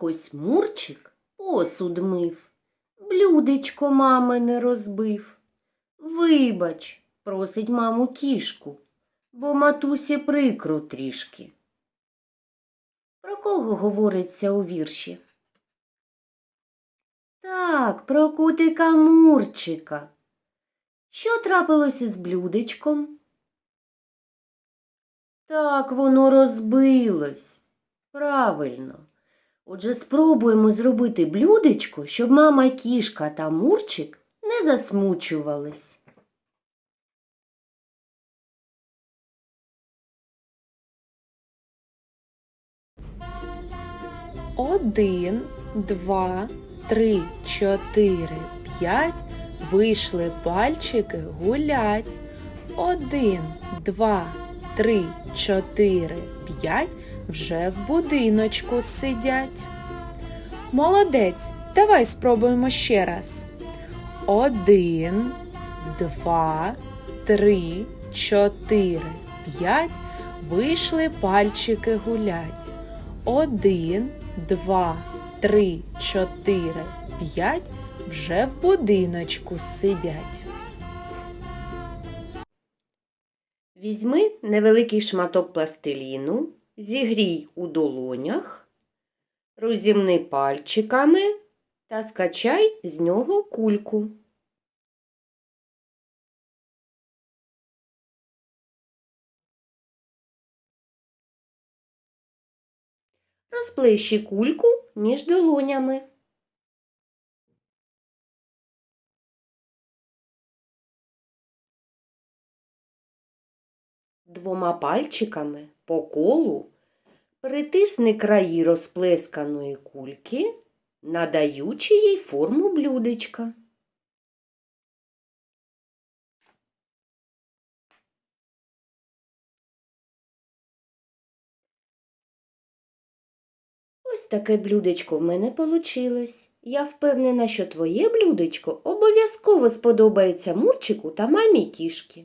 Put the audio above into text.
ось Мурчик посуд мив, блюдечко мами не розбив. Вибач, просить маму кішку, бо матусі прикро трішки. Про кого говориться у вірші? Так, про кутика Мурчика. Що трапилося з блюдечком? Так, воно розбилось. Правильно. Отже, спробуємо зробити блюдечко, щоб мама кішка та Мурчик не засмучувались. Один, два, три, чотири, п'ять. Вийшли пальчики гулять. Один, два, три, чотири, п'ять. Вже в будиночку сидять. Молодець, давай спробуємо ще раз. Один, два, три, чотири, п'ять. Вийшли пальчики гулять. Один, два, три, чотири, п'ять. Вже в будиночку сидять. Візьми невеликий шматок пластиліну, зігрій у долонях, розімни пальчиками та скачай з нього кульку. Розплещи кульку між долонями. Двома пальчиками по колу притисни краї розплесканої кульки, надаючи їй форму блюдечка. Ось таке блюдечко в мене получилось. Я впевнена, що твоє блюдечко обов'язково сподобається Мурчику та мамі кішки.